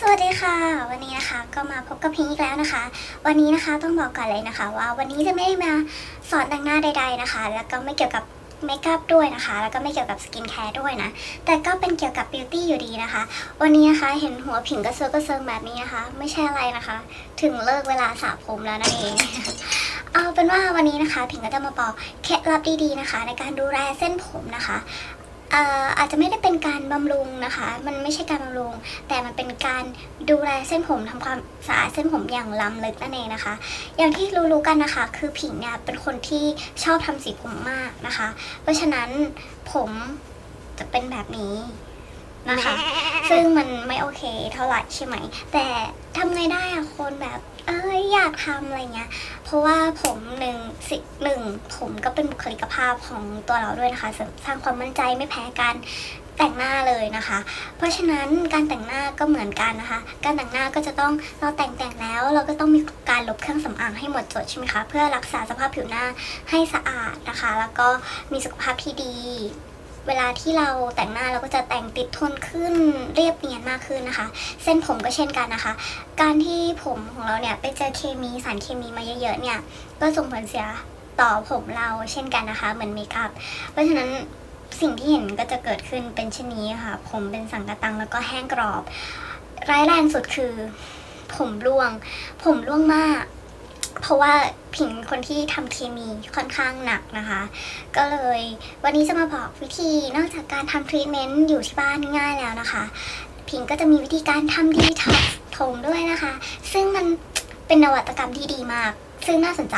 สวัสดีค่ะ วันนี้นะคะก็มาพบกับพิงอีกแล้วนะคะ วันนี้นะคะต้องบอกก่อนเลยนะคะ ว่าวันนี้จะไม่ได้มาสอนแต่งหน้าใด ๆนะคะ แล้วก็ไม่เกี่ยวกับเมคอัพด้วยนะคะ แล้วก็ไม่เกี่ยวกับสกินแคร์ด้วยนะ แต่ก็เป็นเกี่ยวกับบิวตี้อยู่ดีนะคะ วันนี้นะคะเห็นหัวผิงกระเซิร์กระเซิงแบบนี้นะคะ ไม่ใช่อะไรนะคะ ถึงเลิกเวลาสระผมแล้วนั่นเองเอาเป็นว่าวันนี้นะคะ ผิงก็จะมาบอกเคล็ดลับดีๆนะคะ ในการดูแลเส้นผมนะคะ อาจจะไม่ได้เป็นการบำรุงนะคะ มันไม่ใช่การบำรุง แต่มันเป็นการดูแลเส้นผมทำความสะอาดเส้นผมอย่างล้ำลึกนั่นเองนะคะ อย่างที่รู้ๆกันนะคะ คือผิงเนี่ยเป็นคนที่ชอบทำสีผมมากนะคะ เพราะฉะนั้นผมจะเป็นแบบนี้ นะคะ ซึ่งมันไม่โอเคเท่าไหร่ใช่ไหม แต่ทำไงได้อะคนแบบเอ้ยอยากทำอะไรเงี้ย เพราะว่าผมหนึ่งสิหนึ่งผมก็เป็นบุคลิกภาพของตัวเราด้วยนะคะเสริมสร้างความมั่นใจไม่แพ้การแต่งหน้าเลยนะคะ เพราะฉะนั้นการแต่งหน้าก็เหมือนกันนะคะ การแต่งหน้าก็จะต้องเราแต่งแต่งแล้ว เราก็ต้องมีการลบเครื่องสำอางให้หมดจดใช่ไหมคะ เพื่อรักษาสภาพผิวหน้าให้สะอาดนะคะ แล้วก็มีสุขภาพที่ดี เวลาที่เราแต่งหน้าเราก็จะแต่งติดทนขึ้นเรียบเนียนมากขึ้นนะคะ เส้นผมก็เช่นกันนะคะ การที่ผมของเราเนี่ยไปเจอเคมีสารเคมีมาเยอะๆเนี่ยก็ส่งผลเสียต่อผมเราเช่นกันนะคะ เหมือนเมคอัพเพราะฉะนั้นสิ่งที่เห็นก็จะเกิดขึ้นเป็นเช่นนี้ค่ะ ผมเป็นสังกะตังแล้วก็แห้งกรอบ ร้ายแรงสุดคือ ผมร่วง ผมร่วงมาก เพราะว่าผิงคนที่ทำเคมีค่อนข้างหนักนะคะ ก็เลยวันนี้จะมาบอกวิธีนอกจากการทำทรีทเมนต์อยู่ที่บ้านง่ายแล้วนะคะพิงก็จะมีวิธีการทำดีท็อกซ์ผมด้วยนะคะ ซึ่งมันเป็นนวัตกรรมที่ดีมาก ซึ่งน่าสนใจ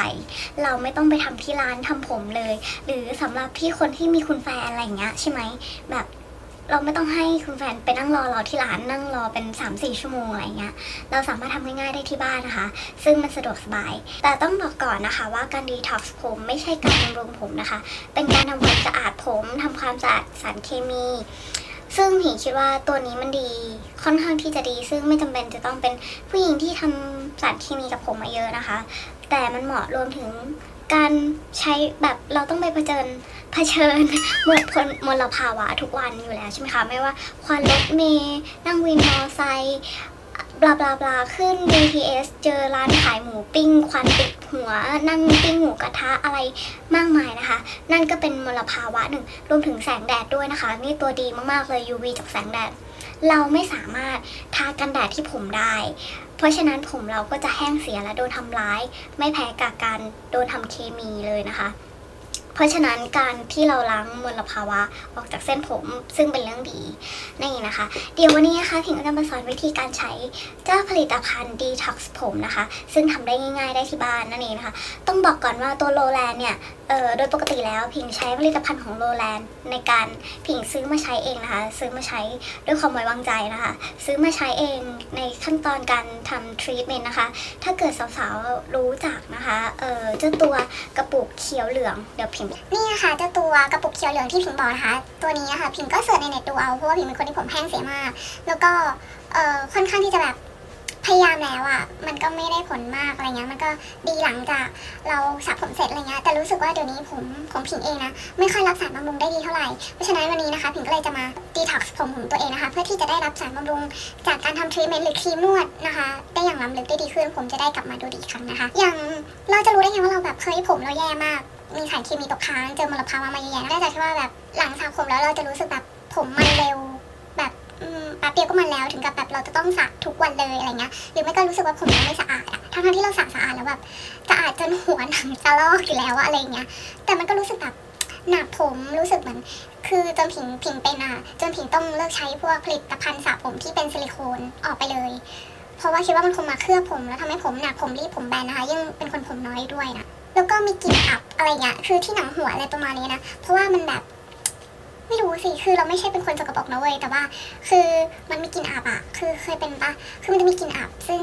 เราไม่ต้องไปทำที่ร้านทำผมเลย หรือสำหรับที่คนที่มีคุณแฟนอะไรอย่างเงี้ยใช่ไหมแบบ เราไม่ต้องให้คุณแฟนไปนั่งรอเราที่ร้านนั่งรอเป็น 3-4 ชั่วโมงอะไรเงี้ย เราสามารถทำง่ายๆได้ที่บ้านนะคะ ซึ่งมันสะดวกสบาย แต่ต้องบอกก่อนนะคะว่าการดีท็อกซ์ผมไม่ใช่การบำรุงผมนะคะ เป็นการทำความสะอาดผมทำความสะอาดสารเคมี ซึ่งผิงคิดว่าตัวนี้มันดีค่อนข้างที่จะดี ซึ่งไม่จำเป็นจะต้องเป็นผู้หญิงที่ทำสารเคมีกับผมมาเยอะนะคะ แต่มันเหมาะรวมถึงการใช้แบบเราต้องไปเผชิญ เผชิญมลพลมลภาวะทุกวันอยู่แล้วใช่ไหมคะไม่ว่าควันรถเมล์นั่งวินมอเตอร์ไซค์บลาบลาบลาขึ้น BTS เจอร้านขายหมูปิ้ง ควันติดหัว นั่งปิ้งหมูกระทะอะไรมากมายนะคะ นั่นก็เป็นมลภาวะหนึ่ง รวมถึงแสงแดดด้วยนะคะ นี่ตัวดีมากๆเลย UV จากแสงแดด เราไม่สามารถทากันแดดที่ผมได้ เพราะฉะนั้นผมเราก็จะแห้งเสียและโดนทำร้าย ไม่แพ้กับการโดนทำเคมีเลยนะคะ เพราะฉะนั้นการที่เราล้างมลภาวะออกจากเส้นผม ซึ่งเป็นเรื่องดีนี่นะคะ เดี๋ยววันนี้นะคะพิงก็จะมาสอนวิธีการใช้เจ้าผลิตภัณฑ์ Detox ผมนะคะ ซึ่งทำได้ง่าย ๆได้ที่บ้านนั่นเองนะคะ ต้องบอกก่อนว่าตัวโลแลนเนี่ยเอ่อโดยปกติแล้วพิงใช้ผลิตภัณฑ์ของโลแลนในการพิงซื้อมาใช้เองนะคะ ซื้อมาใช้ด้วยความไว้วางใจนะคะ ซื้อมาใช้เองในขั้นตอนการทำทรีทเมนต์นะคะ ถ้าเกิดสาวๆรู้จักนะคะเอ่อเจ้าตัวกระปุกเขียวเหลืองเดี๋ยวพิมพ์นี่นะคะเจ้าตัวกระปุกเขียวเหลืองที่พิงบอกนะคะ ตัวนี้นะคะพิงก็เสิร์ชในเน็ตดูเอาเพราะว่าพิงเป็นคนที่ผมแห้งเสียมาก แล้วก็เอ่อค่อนข้างที่จะแบบพยายามแล้วอะ่ะมันก็ไม่ได้ผลมากอะไรเงี้ยมันก็ดีหลังจากเราสระผมเสร็จอะไรเงี้ยแต่รู้สึกว่าเดี๋ยวนี้ผมของพิงเองนะไม่ค่อยรับสารบำรุงได้ดีเท่าไหร่เพราะฉะนั้นวันนี้นะคะพิงก็เลยจะมาดีท็อกซ์ผมของตัวเองนะคะ เพื่อที่จะได้รับสารบำรุงจากการทำทรีเมนต์หรือครีมนวดนะคะ ได้อย่างล้ำลึกได้ดีขึ้นผมจะได้กลับมาดูดีอีกครั้งนะคะ อย่างเราจะรู้ได้ไงว่าเราแบบเคยผมเราแย่มาก มีสารเคมีตกค้างเจอมลภาวะมาเยอะแยะน่าจะที่ว่าแบบหลังสระผมแล้วเราจะรู้สึกแบบผมมันเร็ว แบบแป๊บเดียวก็มันแล้วถึงกับแบบเราจะต้องสระทุกวันเลยอะไรเงี้ยหรือไม่ก็รู้สึกว่าผมยังไม่สะอาดอะทั้งที่เราสระสะอาดแล้วแบบสะอาดจนหัวหนังจะลอกอยู่แล้วอะอะไรเงี้ยแต่มันก็รู้สึกแบบหนักผมรู้สึกเหมือนคือจนผิงผิงเป็นอะจนผิงต้องเลิกใช้พวกผลิตภัณฑ์สระผมที่เป็นซิลิโคนออกไปเลย เพราะว่าคิดว่ามันคงมาเคลือบผมแล้วทำให้ผมหนักผมรีบผมแบนนะคะยิ่งเป็นคนผมน้อยด้วยนะแล้วก็มีกลิ่นอับ อะไรเงี้ยคือที่หนังหัวอะไรประมาณนี้นะ เพราะว่ามันแบบ ไม่รู้สิคือเราไม่ใช่เป็นคนสกปรกนะเว้ยแต่ว่า คือมันมีกลิ่นอับอะคือเคยเป็นปะคือมันจะมีกลิ่นอับซึ่ง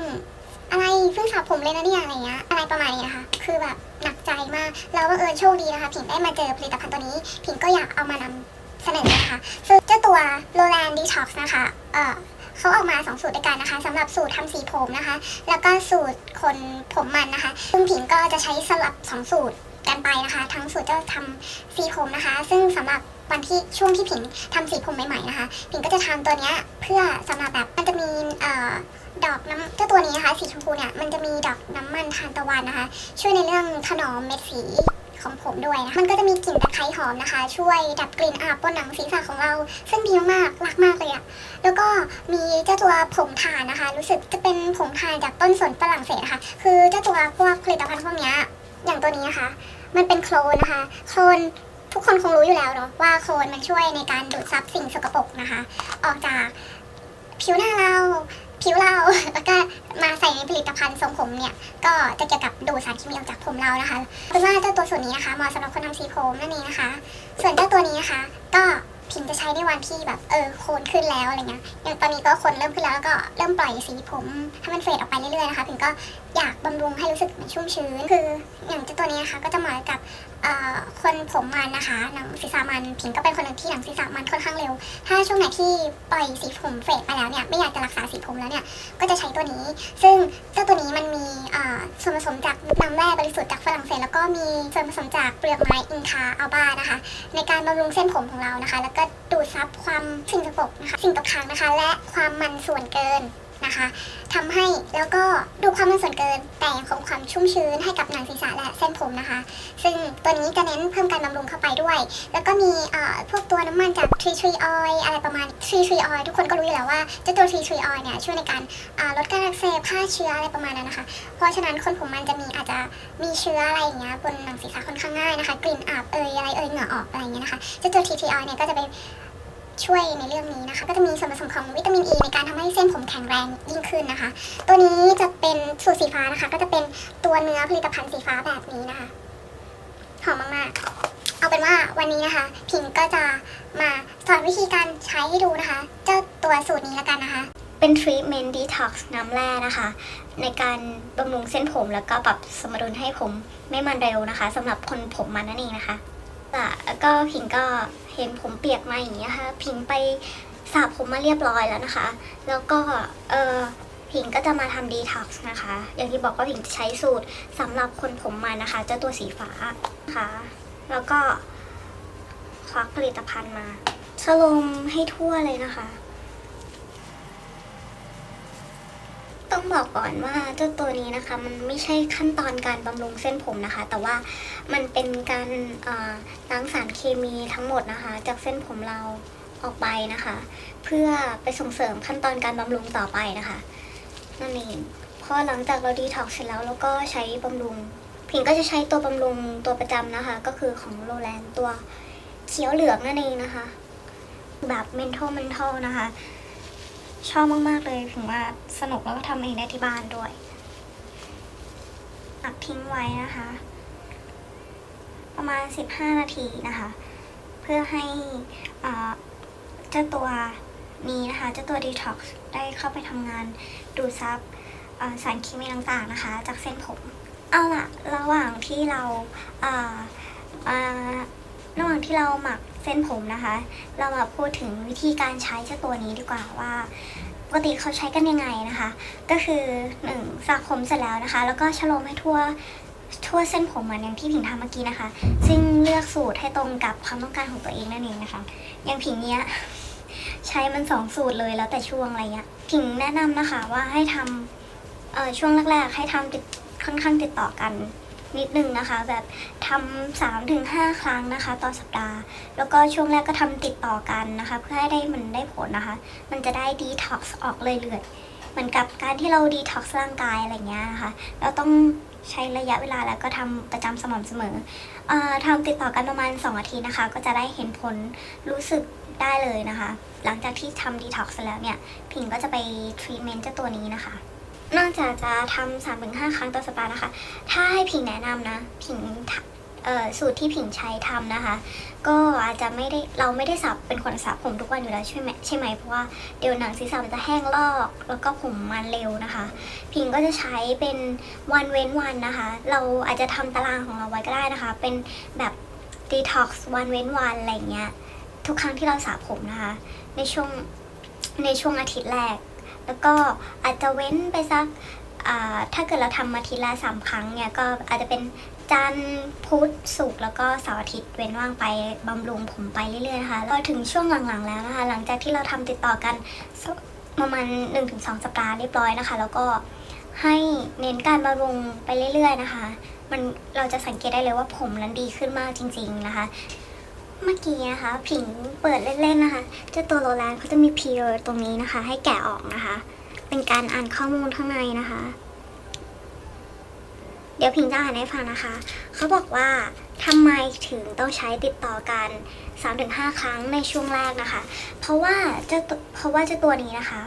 อะไรเพิ่งสระผมเลยนะเนี่ยอะไรเงี้ยอะไรประมาณนี้นะคะ คือแบบหนักใจมากแล้วบังเอิญโชคดีนะคะ ผิงได้มาเจอผลิตภัณฑ์ตัวนี้ ผิงก็อยากเอามานำเสนอนะคะซึ่งเจ้าตัว Roland Detox นะคะเอ่อเขาออกมา 2 สูตรด้วยกันนะคะสำหรับสูตรทำสีผมนะคะ แล้วก็สูตรคนผมมันนะคะ ซึ่งผิงก็จะใช้สลับ 2 สูตร กันไปนะคะ ทั้งสูตรจะทำสีผมนะคะ ซึ่งสำหรับวันที่ช่วงที่ผิงทำสีผมใหม่ๆนะคะ ผิงก็จะทำตัวเนี้ยเพื่อสำหรับแบบมันจะมีเอ่อดอกน้ำเจ้าตัวนี้นะคะ สีชมพูเนี่ยมันจะมีดอกน้ำมันทานตะวันนะคะ ช่วยในเรื่องถนอมเม็ดสีของผมด้วยนะะมันก็จะมีกลิ่นตะไคร้หอมนะคะ ช่วยดับกลิ่นอาบบนหนังศีรษะของเรา ซึ่งดีมากๆรักมากเลยอะแล้วก็มีเจ้าตัวผมทานนะคะ รู้สึกจะเป็นผมทานจากต้นสนฝรั่งเศสนะคะ คือเจ้าตัวพวกผลิตภัณฑ์พวกเนี้ย อย่างตัวนี้นะคะ มันเป็นโคลนนะคะ โคลนทุกคนคงรู้อยู่แล้วเนาะว่าโคลนมันช่วยในการดูดซับสิ่งสกปรกนะคะ ออกจากผิวหน้าเรา ผิวเรา แล้วก็มาใส่ในผลิตภัณฑ์ทรงผมเนี่ย ก็จะเกี่ยวกับดูดสารเคมีออกจากผมเรานะคะเป็นว่าเจ้าตัวส่วนนี้นะคะเหมาะสำหรับคนทำสีผมนั่นเองนะคะ ส่วนเจ้าตัวนี้นะคะ ก็พิมจะใช้ในวันที่แบบเออโคนขึ้นแล้วอะไรเงี้ยอย่างตอนนี้ก็โคนเริ่มขึ้นแล้วแล้วก็เริ่มปล่อยสีผมให้มันเฟดออกไปเรื่อยๆนะคะพิมก็ อยากบำรุงให้รู้สึกมือนชุ่มชื้น คืออย่างเจ้าตัวนี้นะคะก็จะเหมาะกับคนผมมันนะคะหนังศีรษะมันพิมก็เป็นคนหนึ่งที่หนังศีรษะมันค่อนข้างเร็ว ถ้าช่วงไหนที่ปล่อยสีผมเฟดไปแล้วเนี่ยไม่อยากจะรักษาสีผมแล้วเนี่ยก็จะใช้ตัวนี้ ซึ่งเจ้าตัวนี้มันมีส่วนผสมจากน้ำแร่บริสุทธิ์จากฝรั่งเศสแล้วก็มีส่วนผสมจากเปลือกไม้อินคาอัลบานะคะ ในการบำรุงเส้นผมของเรานะคะ แล้วก็ดูดซับความสิ่งสกปรกนะคะสิ่งตกค้างนะคะ และความมันส่วนเกิน นะคะทำให้แล้วก็ดูความมันส่วนเกินแต่ยังคงความชุ่มชื้นให้กับหนังศีรษะและเส้นผมนะคะ ซึ่งตัวนี้จะเน้นเพิ่มการบำรุงเข้าไปด้วย แล้วก็มีพวกตัวน้ำมันจาก tree tree oil อะไรประมาณ tree tree oil ทุกคนก็รู้อยู่แล้วว่าเจ้าตัว tree tree oil เนี่ยช่วยในการลดการอักเสบฆ่าเชื้ออะไรประมาณนั้นนะคะ เพราะฉะนั้นคนผมมันจะมีอาจจะมีเชื้ออะไรอย่างเงี้ยบนหนังศีรษะค่อนข้างง่ายนะคะ กลิ่นอับเอยอะไรเอยเหงื่อออกอะไรเงี้ยนะคะเจ้าตัว tree tree oil เนี่ยก็จะไป ช่วยในเรื่องนี้นะคะ ก็จะมีส่วนผสมของวิตามินอ e ีในการทำให้เส้นผมแข็งแรงยิ่งขึ้นนะคะ ตัวนี้จะเป็นสูตรสีฟ้านะคะ ก็จะเป็นตัวเนื้อผลิตภัณฑ์สีฟ้าแบบนี้นะคะหอมมากๆ เอาเป็นว่าวันนี้นะคะ พิงก็จะมาสอนวิธีการใช้ให้ดูนะคะ เจ้าตัวสูตรนี้แล้วกันนะคะ เป็นทรีทเมนต์ดีท็อกซ์น้ำแร่นะคะ ในการบำรุงเส้นผมแล้วก็ปรับสมดุลให้ผมไม่มันเร็วนะคะสำหรับคนผมมันนั่นเองนะคะแล้วก็พิงก็ เห็นผมเปียกมาอย่างนี้ยค่ะพิงไปสระผมมาเรียบร้อยแล้วนะคะ แล้วก็เออพิงก็จะมาทำดีท็อกซ์นะคะ อย่างที่บอกว่าพิงจะใช้สูตรสำหรับคนผมมานะคะเจ้าตัวสีฟ้านะคะแล้วก็ควักผลิตภัณฑ์มาชะลมให้ทั่วเลยนะคะ ต้องบอกก่อนว่าเจ้าตัวนี้นะคะ มันไม่ใช่ขั้นตอนการบำรุงเส้นผมนะคะ แต่ว่ามันเป็นการล้างสารเคมีทั้งหมดนะคะ จากเส้นผมเราออกไปนะคะ เพื่อไปส่งเสริมขั้นตอนการบำรุงต่อไปนะคะนั่นเองพอหลังจากเราดีท็อกซ์เสร็จแล้วเราก็ใช้บำรุงพิงก็จะใช้ตัวบำรุงตัวประจำนะคะ ก็คือของโรแลนตัวเขียวเหลืองนั่นเองนะคะ แบบเมนท a ลเมนท a ลนะคะ ชอบมาก ๆ เลยถึงว่าสนุกแล้วก็ทำเองได้ที่บ้านด้วยหมักทิ้งไว้นะคะ ประมาณ 15 นาทีนะคะ เพื่อให้เจ้าตัวนี้นะคะเจ้าตัว Detox ได้เข้าไปทำงานดูดซับสารเคมีต่างๆนะคะ จากเส้นผม เอาล่ะ ระหว่างที่เราอ่าอ่า ระหว่างที่เราหมักเส้นผมนะคะ เรามาพูดถึงวิธีการใช้เจ้าตัวนี้ดีกว่าว่าปกติเขาใช้กันยังไงนะคะ ก็คือหนึ่งสระผมเสร็จแล้วนะคะ แล้วก็ชะโลมให้ทั่วทั่วเส้นผมเหมือนอย่างที่ผิงทำเมื่อกี้นะคะ ซึ่งเลือกสูตรให้ตรงกับความต้องการของตัวเองนั่นเองนะคะ อย่างผิงเนี้ยใช้มันสองสูตรเลยแล้วแต่ช่วงอะไรเงี้ยผิงแนะนำนะคะว่าให้ทำช่วงแรกๆ ให้ทำติดค่อนข้างติดต่อกัน นิดนึงนะคะ แบบทำสามถึงห้าครั้งนะคะ ต่อสัปดาห์ แล้วก็ช่วงแรกก็ทำติดต่อกันนะคะ เพื่อให้ได้มันได้ผลนะคะ มันจะได้ดีท็อกซ์ออกเลยเลยๆเหมือนกับการที่เราดีท็อกซ์ร่างกายอะไรเงี้ยนะคะเราต้องใช้ระยะเวลาแล้วก็ทำประจำสม่ำเสมออทำติดต่อกันประมาณ 2 อาทิตย์นะคะ ก็จะได้เห็นผลรู้สึกได้เลยนะคะ หลังจากที่ทำดีท็อกซ์แล้วเนี่ย พิงก็จะไปทรีทเมนต์เจ้าตัวนี้นะคะ นอกจากจะทำสามถึงห้าครั้งต่อสัปดาห์นะคะ ถ้าให้พิงแนะนำนะพิงสูตรที่ผิงใช้ทำนะคะ ก็อาจจะไม่ได้เราไม่ได้สับเป็นคนสระผมทุกวันอยู่แล้วใช่ไหมใช่ไหมเพราะว่าเดี๋ยวหนังศีรษะมันจะแห้งลอก แล้วก็ผมมันเร็วนะคะพิงก็จะใช้เป็นวันเว้นวันนะคะ เราอาจจะทำตารางของเราไว้ก็ได้นะคะ เป็นแบบดีท็อกซ์วันเว้นวันอะไรเงี้ยทุกครั้งที่เราสระผมนะคะ ในช่วงในช่วงอาทิตย์แรก แล้วก็อาจจะเว้นไปสักถ้าเกิดเราทำอาทิตย์ละสามครั้งเนี่ยก็อาจจะเป็นจันทร์พุธศุกร์แล้วก็เสาร์อาทิตย์เว้นว่างไปบำรุงผมไปเรื่อยๆนะคะแล้วถึงช่วงหลังๆแล้วนะคะ หลังจากที่เราทำติดต่อกันประมาณ 1-2 สัปดาห์เรียบร้อยนะคะ แล้วก็ให้เน้นการบำรุงไปเรื่อยๆนะคะ มันเราจะสังเกตได้เลยว่าผมนั้นดีขึ้นมากจริง ๆนะคะ เมื่อกี้นะคะ ผิงเปิดเล่นๆนะคะเจ้าตัวโรแลนด์เขาจะมีพีเอตรงนี้นะคะ ให้แกะออกนะคะ เป็นการอ่านข้อมูลข้างในนะคะ เดี๋ยวพิงจะอ่านให้ฟังนะคะ เขาบอกว่าทำไมถึงต้องใช้ติดต่อกัน 3-5 ครั้งในช่วงแรกนะคะ เพราะว่าเจ้าเพราะว่าเจ้าตัวนี้นะคะ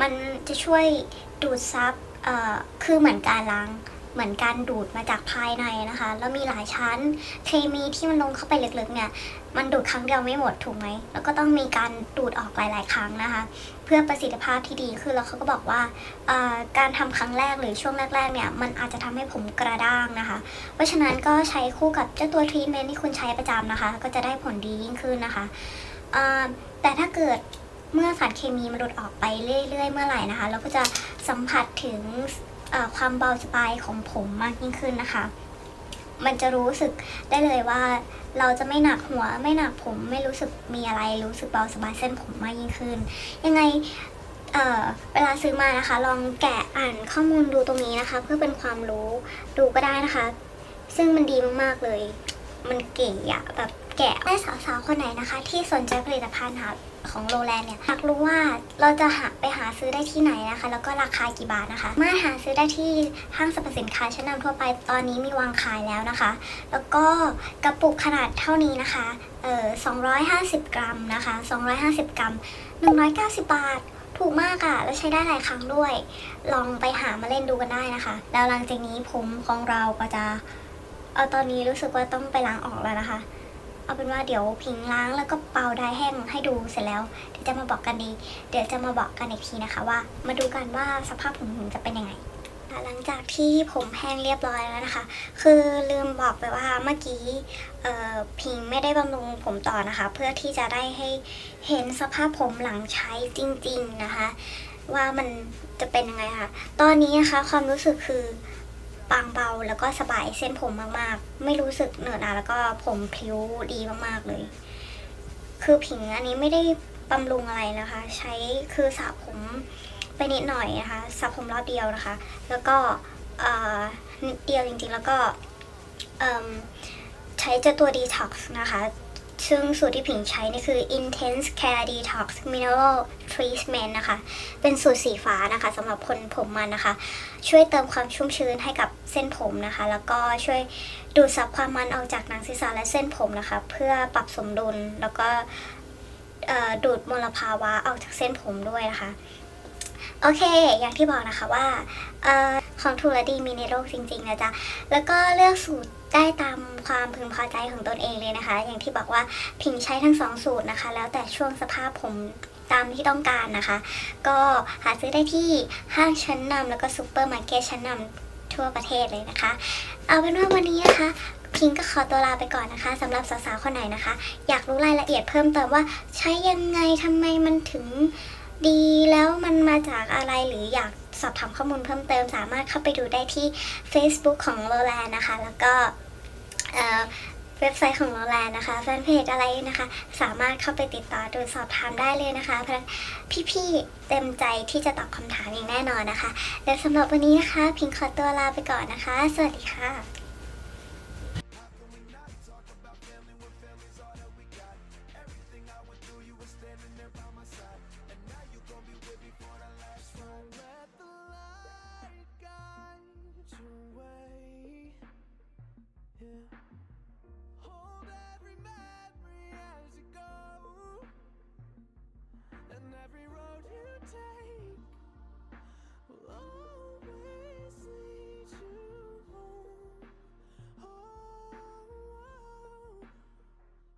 มันจะช่วยดูดซับคือเหมือนการล้าง เหมือนการดูดมาจากภายในนะคะ แล้วมีหลายชั้น เคมีที่มันลงเข้าไปลึกๆเนี่ย มันดูดครั้งเดียวไม่หมดถูกไหม แล้วก็ต้องมีการดูดออกหลาย ๆ ครั้งนะคะ เพื่อประสิทธิภาพที่ดีขึ้นแล้วเขาก็บอกว่าการทำครั้งแรกหรือช่วงแรกๆเนี่ย มันอาจจะทำให้ผมกระด้างนะคะ เพราะฉะนั้นก็ใช้คู่กับเจ้าตัวทรีทเมนที่คุณใช้ประจำนะคะ ก็จะได้ผลดียิ่งขึ้นนะคะแต่ถ้าเกิดเมื่อสารเคมีมันหลุดออกไปเรื่อย ๆ เมื่อไหร่นะคะ เราก็จะสัมผัสถึง ความเบาสบายของผมมากยิ่งขึ้นนะคะ มันจะรู้สึกได้เลยว่า เราจะไม่หนักหัวไม่หนักผมไม่รู้สึกมีอะไรรู้สึกเบาสบายเส้นผมมากยิ่งขึ้น ยังไงเเวลาซื้อมานะคะ ลองแกะอ่านข้อมูลดูตรงนี้นะคะ เพื่อเป็นความรู้ดูก็ได้นะคะ ซึ่งมันดีมากๆเลย มันเก๋อะแบบ แกะแม่สาวๆคนไหนนะคะ ที่สนใจผลิตภัณฑ์ค่ะของโรแลนเนี่ยอยากรู้ว่าเราจะหาไปหาซื้อได้ที่ไหนนะคะ แล้วก็ราคากี่บาทนะคะ มาหาซื้อได้ที่ห้างสรรพสินค้าชั้นนำทั่วไปตอนนี้มีวางขายแล้วนะคะ แล้วก็กระปุกขนาดเท่านี้นะคะเอ่อ250 กรัมนะคะ 250 กรัม 190 บาท ถูกมากอะ แล้วใช้ได้หลายครั้งด้วย ลองไปหามาเล่นดูกันได้นะคะ แล้วหลังจากนี้ผมของเราก็จะ เอาตอนนี้รู้สึกว่าต้องไปล้างออกแล้วนะคะ เอาเป็นว่าเดี๋ยวพิงล้างแล้วก็เป่าได้แห้งให้ดูเสร็จแล้วเดี๋ยวจะมาบอกกันดีเดี๋ยวจะมาบอกกันอีกทีนะคะว่า มาดูกันว่าสภาพผมถึงจะเป็นยังไงหลังจากที่ผมแห้งเรียบร้อยแล้วนะคะ คือลืมบอกไปว่าเมื่อกี้พิงไม่ได้บำรุงผมต่อนะคะ เพื่อที่จะได้ให้เห็นสภาพผมหลังใช้จริง ๆนะคะ ว่ามันจะเป็นยังไงค่ะ ตอนนี้นะคะความรู้สึกคือ บางเบาแล้วก็สบายเส้นผมมากๆ ไม่รู้สึกเหนอะหนะแล้วก็ผมพลิ้วดีมากๆเลย คือผิงอันนี้ไม่ได้บำรุงอะไรนะคะ ใช้คือสระผมไปนิดหน่อยนะคะสระผมรอบเดียวนะคะ แล้วก็เอ่อนิดเดียวจริงๆแล้วก็ใช้เจ้าตัว Detox นะคะ ซึ่งสูตรที่ผิงใช้นี่คือ Intense Care Detox Mineral Treatment นะคะ เป็นสูตรสีฟ้านะคะสำหรับคนผมมันนะคะ ช่วยเติมความชุ่มชื้นให้กับเส้นผมนะคะ แล้วก็ช่วยดูดซับความมันออกจากหนังศีรษะและเส้นผมนะคะ เพื่อปรับสมดุลแล้วก็ดูดมลภาวะออกจากเส้นผมด้วยนะคะ โอเค อย่างที่บอกนะคะว่าออของทูรดีมีในโลกจริงๆนะจ๊ะ แล้วก็เลือกสูตรได้ตามความพึงพอใจของตนเองเลยนะคะ อย่างที่บอกว่าพิงใช้ทั้งสองสูตรนะคะ แล้วแต่ช่วงสภาพผมตามที่ต้องการนะคะ ก็หาซื้อได้ที่ห้างชั้นนำแล้วก็ซูเปอร์มาร์เก็ตชั้นนำทั่วประเทศเลยนะคะ เอาเป็นว่าวันนี้นะคะพิงก็ขอตัวลาไปก่อนนะคะสำหรับสาวๆคนไหนนะคะ อยากรู้รายละเอียดเพิ่มเติมว่าใช้ยังไงทำไมมันถึง ดีแล้วมันมาจากอะไรหรืออยากสอบถามข้อมูลเพิ่มเติมสามารถเข้าไปดูได้ที่ Facebook ของโ o แลนนะคะ แล้วก็เว็บไซต์ของโ o แลนนะคะแฟนเพจอะไรนะคะ สามารถเข้าไปติดต่อดูสอบถามได้เลยนะคะเพราะพี่ๆเต็มใจที่จะตอบคำถามอย่างแน่นอนนะคะ และสำหรับวันนี้นะคะ พิงขอตัวลาไปก่อนนะคะ สวัสดีค่ะ